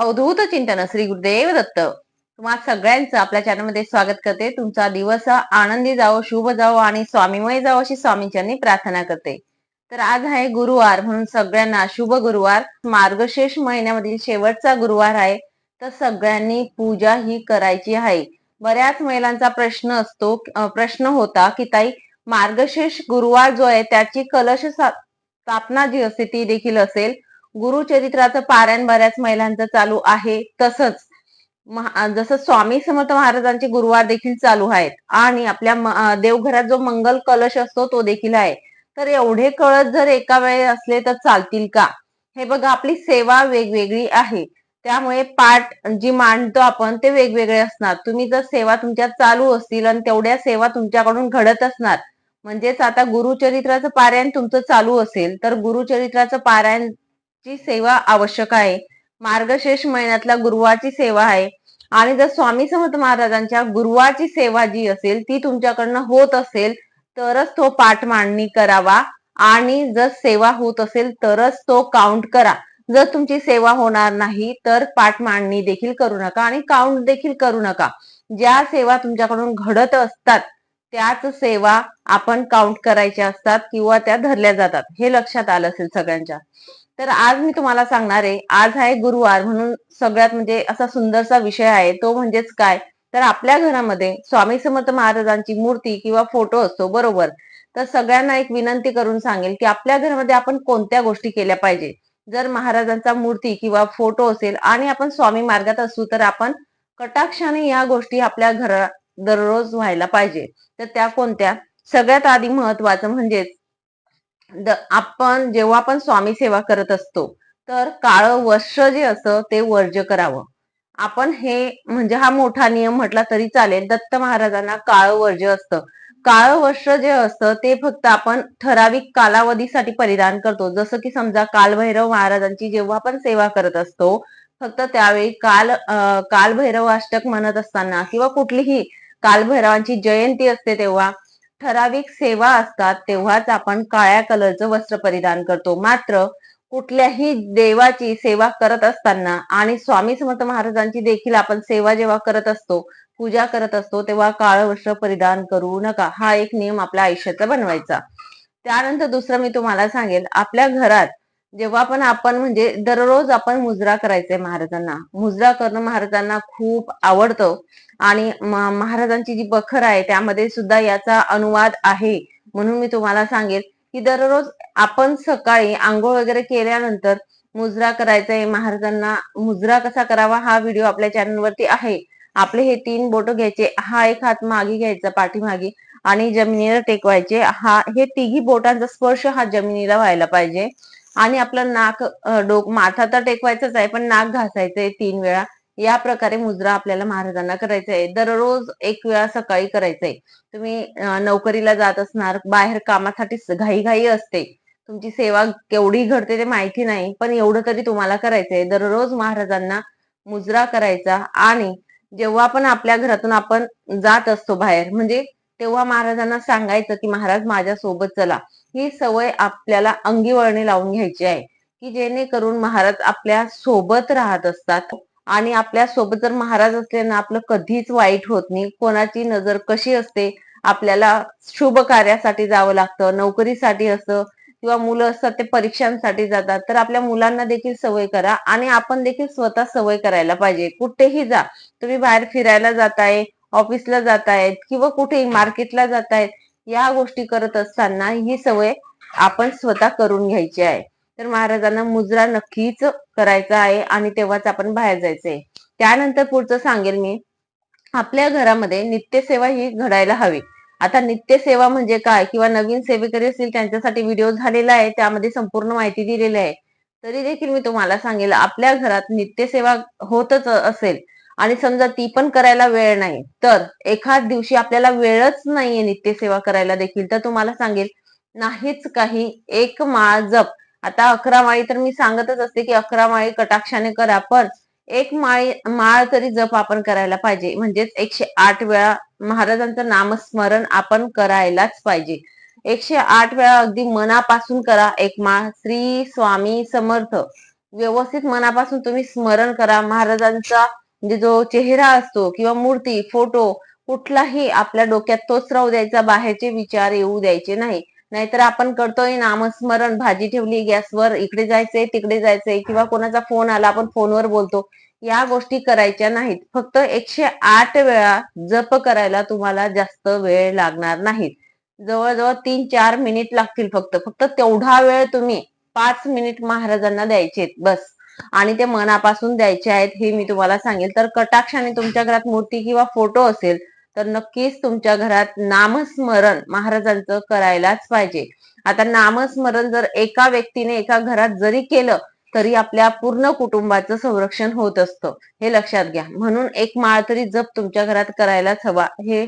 अवधूत चिंतन श्री गुरुदेव दत्त. तुम्हा सगळ्यांचं आपल्या चॅनलमध्ये स्वागत करते. तुमचा दिवस आनंदी जावो शुभ जावो आणि स्वामीमय जावो अशी स्वामींच्यांनी प्रार्थना करते. तर आज आहे गुरुवार म्हणून सगळ्यांना शुभ गुरुवार. मार्गशीर्ष महिन्यामधील शेवटचा गुरुवार आहे. तर सगळ्यांनी पूजा ही करायची आहे. बऱ्याच महिलांचा प्रश्न असतो प्रश्न होता की ताई मार्गशीर्ष गुरुवार जो आहे त्याची कलश स्थापना जी असते ती देखील असेल. गुरुचरित्राचं पारायण बऱ्याच महिलांचं चालू आहे. तसंच जसं स्वामी समर्थ महाराजांचे गुरुवार देखील चालू आहेत. आणि आपल्या देवघरात जो मंगल कलश असतो तो देखील आहे. तर एवढे कळस जर एका वेळी असले तर चालतील का? हे बघा आपली सेवा वेगवेगळी आहे. त्यामुळे पाठ जी मांडतो आपण ते वेगवेगळे असणार. तुम्ही जर सेवा तुमच्या चालू असतील आणि तेवढ्या सेवा तुमच्याकडून घडत असणार. म्हणजेच आता गुरुचरित्राचं पारायण तुमचं चालू असेल तर गुरुचरित्राचं ची सेवा आवश्यक आहे. मार्गशीर्ष महिन्यातल्या गुरुवारची सेवा आहे. आणि जर स्वामी समर्थ महाराजांच्या गुरुवारची सेवा जी असेल ती तुमच्याकडनं होत असेल तरच तो पाठ मांडणी करावा. आणि जर सेवा होत असेल तरच तो काउंट करा. जर तुमची सेवा होणार नाही तर पाठ मांडणी देखील करू नका आणि काउंट देखील करू नका. ज्या सेवा तुमच्याकडून घडत असतात त्याच सेवा आपण काउंट करायच्या असतात किंवा त्या धरल्या जातात. हे लक्षात आलं असेल सगळ्यांच्या. तर आज मी तुम्हाला सांगणार आहे आज आहे गुरुवार म्हणून सगळ्यात म्हणजे असा सुंदरसा विषय आहे तो म्हणजेच काय? तर आपल्या घरामध्ये स्वामी समर्थ महाराजांची मूर्ती किंवा फोटो असतो बरोबर? तर सगळ्यांना एक विनंती करून सांगेल की आपल्या घरामध्ये आपण कोणत्या गोष्टी केल्या पाहिजे? जर महाराजांचा मूर्ती किंवा फोटो असेल आणि आपण स्वामी मार्गात असू तर आपण कटाक्षाने या गोष्टी आपल्या घरा दररोज व्हायला पाहिजे. तर त्या कोणत्या? सगळ्यात आधी महत्वाचं म्हणजेच आपण जेव्हा आपण स्वामी सेवा करत असतो तर काळं वस्त्र जे असतं ते वर्ज्य करावं. आपण हे म्हणजे हा मोठा नियम म्हटला तरी चालेल दत्त महाराजांना काळं वर्ज्य असतं. काळं वस्त्र जे असतं ते फक्त आपण ठराविक कालावधीसाठी परिधान करतो. जसं की समजा कालभैरव महाराजांची जेव्हा आपण सेवा करत असतो फक्त त्यावेळी काल कालभैरव अष्टक म्हणत असताना किंवा कुठलीही कालभैरवांची जयंती असते तेव्हा ठराविक सेवा असतात तेव्हाच आपण काळ्या कलरचं वस्त्र परिधान करतो. मात्र कुठल्याही देवाची सेवा करत असताना आणि स्वामी समर्थ महाराजांची देखील आपण सेवा जेव्हा करत असतो पूजा करत असतो तेव्हा काळं वस्त्र परिधान करू नका. हा एक नियम आपल्या आयुष्याचा बनवायचा. त्यानंतर दुसरं मी तुम्हाला सांगेल आपल्या घरात जेव्हा पण आपण म्हणजे दररोज आपण मुजरा करायचंय महाराजांना. मुजरा करणं महाराजांना खूप आवडतं. आणि महाराजांची जी बखर आहे त्यामध्ये सुद्धा याचा अनुवाद आहे. म्हणून मी तुम्हाला सांगेल की दररोज आपण सकाळी आंघोळ वगैरे केल्यानंतर मुजरा करायचंय. महाराजांना मुजरा कसा करावा हा व्हिडिओ आपल्या चॅनलवरती आहे. आपले हे तीन बोट घ्यायचे. हा एक हात मागे घ्यायचा पाठीमागे आणि जमिनीला टेकवायचे. हा हे तिघी बोटांचा स्पर्श हा जमिनीला व्हायला पाहिजे. आणि आपलं नाक डोक माथा तर टेकवायचंच आहे पण नाक घासायचंय तीन वेळा. या प्रकारे मुजरा आपल्याला महाराजांना करायचा आहे. दररोज एक वेळा सकाळी करायचंय तुम्ही नोकरीला जात असणार बाहेर कामासाठी घाई घाई असते. तुमची सेवा केवढी घडते ते माहिती नाही पण एवढं तरी तुम्हाला करायचंय दररोज महाराजांना मुजरा करायचा आणि जेव्हा पण आपल्या घरातून आपण जात असतो बाहेर म्हणजे तेव्हा महाराजांना सांगायचं की महाराज माझ्या सोबत चला. ही सवय आपल्याला अंगी वळणी लावून घ्यायची आहे. की जेणेकरून महाराज आपल्यासोबत राहत असतात. आणि आपल्यासोबत जर महाराज असले ना आपलं कधीच वाईट होत नाही. कोणाची नजर कशी असते? आपल्याला शुभ कार्यासाठी जावं लागतं नोकरीसाठी असतं किंवा मुलं असतात ते परीक्षांसाठी जातात. तर आपल्या मुलांना देखील सवय करा आणि आपण देखील स्वतः सवय करायला पाहिजे. कुठेही जा. तुम्ही बाहेर फिरायला जाताय ऑफिसला जातायत किंवा कुठेही मार्केटला जातायत या गोष्टी करत असताना ही सवय आपण स्वतः करून घ्यायची आहे. तर महाराजांना मुजरा नक्कीच करायचा आहे आणि तेव्हाच आपण बाहेर जायचंय. त्यानंतर पुढचं सांगेल मी. आपल्या घरामध्ये नित्यसेवा ही घडायला हवी. आता नित्यसेवा म्हणजे काय? किंवा नवीन सेवेकरी असतील त्यांच्यासाठी व्हिडिओ झालेला आहे त्यामध्ये संपूर्ण माहिती दिलेली आहे. तरी देखील मी तुम्हाला सांगेल आपल्या घरात नित्यसेवा होतच असेल. आणि समजा ती पण करायला वेळ नाही तर एखाद दिवशी आपल्याला वेळच नाहीये नित्यसेवा करायला देखील तर तुम्हाला सांगेल नाहीच काही एक माळ जप. आता अकरा माळी तर मी सांगतच असते की अकरा माळी कटाक्षाने करा पण एक माळी माळ तरी जप आपण करायला पाहिजे. म्हणजेच एकशे आठ वेळा महाराजांचं नामस्मरण आपण करायलाच पाहिजे. एकशे आठ वेळा अगदी मनापासून करा एक माळ श्री स्वामी समर्थ. व्यवस्थित मनापासून तुम्ही स्मरण करा महाराजांचा म्हणजे जो चेहरा असतो किंवा मूर्ती फोटो कुठलाही आपल्या डोक्यात तोच राहू द्यायचा बाहेरचे विचार येऊ द्यायचे नाही. नाहीतर आपण करतोय नामस्मरण भाजी ठेवली गॅसवर इकडे जायचंय तिकडे जायचंय किंवा कोणाचा फोन आला आपण फोनवर बोलतो. या गोष्टी करायच्या नाहीत. फक्त एकशे आठ वेळा जप करायला तुम्हाला जास्त वेळ लागणार नाहीत. जवळजवळ तीन चार मिनिट लागतील फक्त. फक्त तेवढा वेळ तुम्ही पाच मिनिट महाराजांना द्यायचे बस. आणि ते मनापासून द्यायचे आहेत हे मी तुम्हाला सांगेल. तर कटाक्षाने तुमच्या घरात मूर्ती किंवा फोटो असेल तर नक्कीच तुमच्या घरात नामस्मरण महाराजांचं करायलाच पाहिजे. आता नामस्मरण जर एका व्यक्तीने एका घरात जरी केलं तरी आपल्या पूर्ण कुटुंबाचं संरक्षण होत असतं. हे लक्षात घ्या. म्हणून एक माळ तरी जप तुमच्या घरात करायलाच हवा हे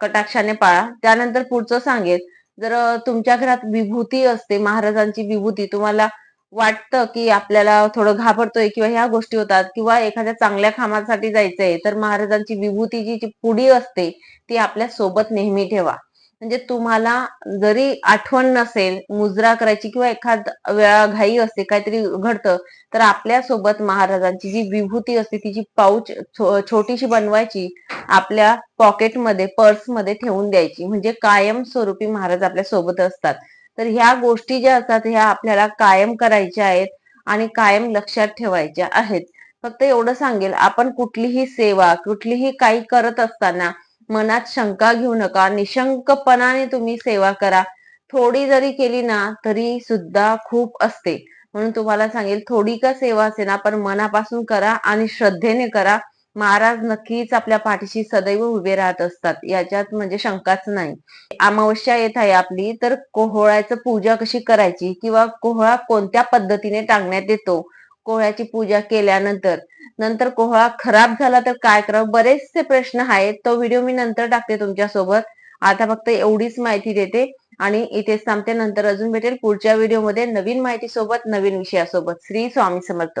कटाक्षाने पाळा. त्यानंतर पुढचं सांगेल जर तुमच्या घरात विभूती असते महाराजांची विभूती तुम्हाला वाटतं की आपल्याला थोडं घाबरतोय किंवा ह्या गोष्टी होतात किंवा एखाद्या चांगल्या कामासाठी जायचंय तर महाराजांची विभूतीची जी पुडी असते ती आपल्यासोबत नेहमी ठेवा. म्हणजे तुम्हाला जरी आठवण नसेल मुजरा करायची किंवा एखाद वेळा घाई असते काहीतरी घडतं तर आपल्यासोबत महाराजांची जी विभूती असते तिची पाऊच छोटीशी बनवायची आपल्या पॉकेटमध्ये पर्समध्ये ठेवून द्यायची. म्हणजे कायम स्वरूपी महाराज आपल्यासोबत असतात. तर ह्या गोष्टी ज्या असतात ह्या आपल्याला कायम करायच्या आहेत आणि कायम लक्षात ठेवायच्या आहेत. फक्त एवढं सांगेल आपण कुठलीही सेवा कुठलीही काही करत असताना मनात शंका घेऊ नका. निशंकपणाने तुम्ही सेवा करा. थोडी जरी केली ना तरी सुद्धा खूप असते. म्हणून तुम्हाला सांगेल थोडी का सेवा असे ना पण मनापासून करा आणि श्रद्धेने करा. महाराज नक्कीच आपल्या पाठीशी सदैव उभे राहत असतात. याच्यात म्हणजे शंकाच नाही. अमावस्या येत आहे आपली तर कोहळ्याचं पूजा कशी करायची? किंवा कोहळा कोणत्या पद्धतीने टांगण्यात येतो? कोहळ्याची पूजा केल्यानंतर. नंतर कोहळा खराब झाला तर काय करावं? बरेचसे प्रश्न आहेत. तो व्हिडिओ मी नंतर टाकते तुमच्यासोबत आता फक्त एवढीच माहिती देते. आणि इथेच थांबते. नंतर अजून भेटेल पुढच्या व्हिडिओमध्ये नवीन माहिती सोबत नवीन विषयासोबत. श्री स्वामी समर्थ.